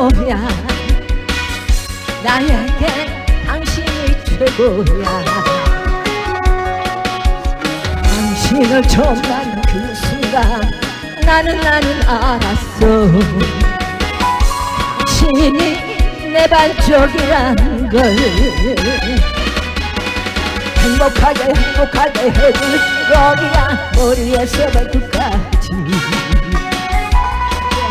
최고야. 나에게 당신이 최고야. 당신을 처음 만난 그 순간 나는 나는 알았어. 당신이 내 반쪽이란 걸 행복하게 행복하게 해줄 거야. 머리에서 발끝까지.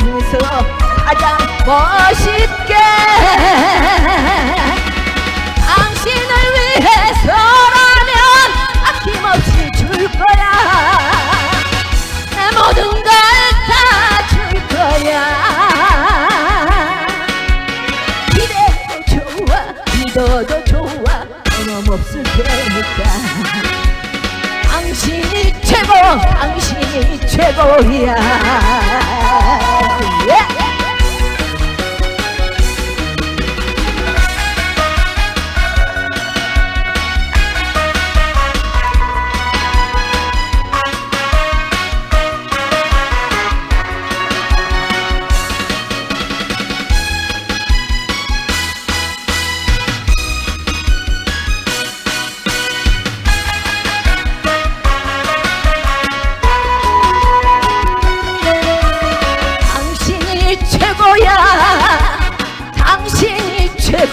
여기서 가장 멋있게. 당신을 위해서라면 아낌없이 줄 거야. 내 모든 걸 다 줄 거야. 기대도 좋아 믿어도 좋아. 변함없을 테니까. 당신이 최고 당신이 최고야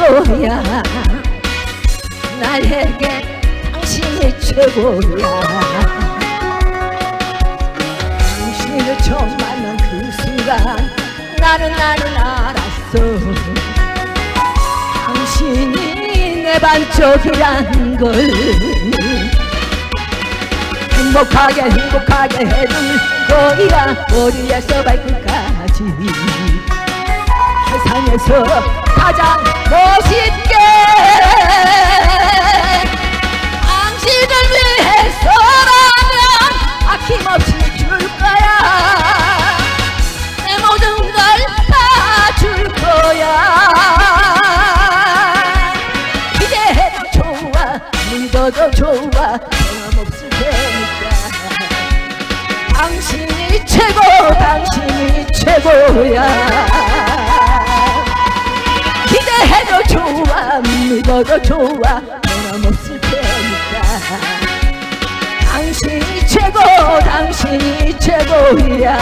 최고야. 나에게 당신이 최고야. 당신을 처음 만난 그 순간 나는 나는 알았어. 당신이 내 반쪽이란 걸 행복하게 행복하게 해줄 거야 머리에서 발끝까지? 세상에서 가장 멋있게. 당신을 위해서라면 아낌없이 줄 거야. 내 모든 걸 다 줄 거야. 기대해도 좋아. 믿어도 좋아. 변함없을 테니까. 당신이 최고 당신이 최고야 믿어도 좋아. 변함 없을 테니까. 당신이 최고 당신이 최고야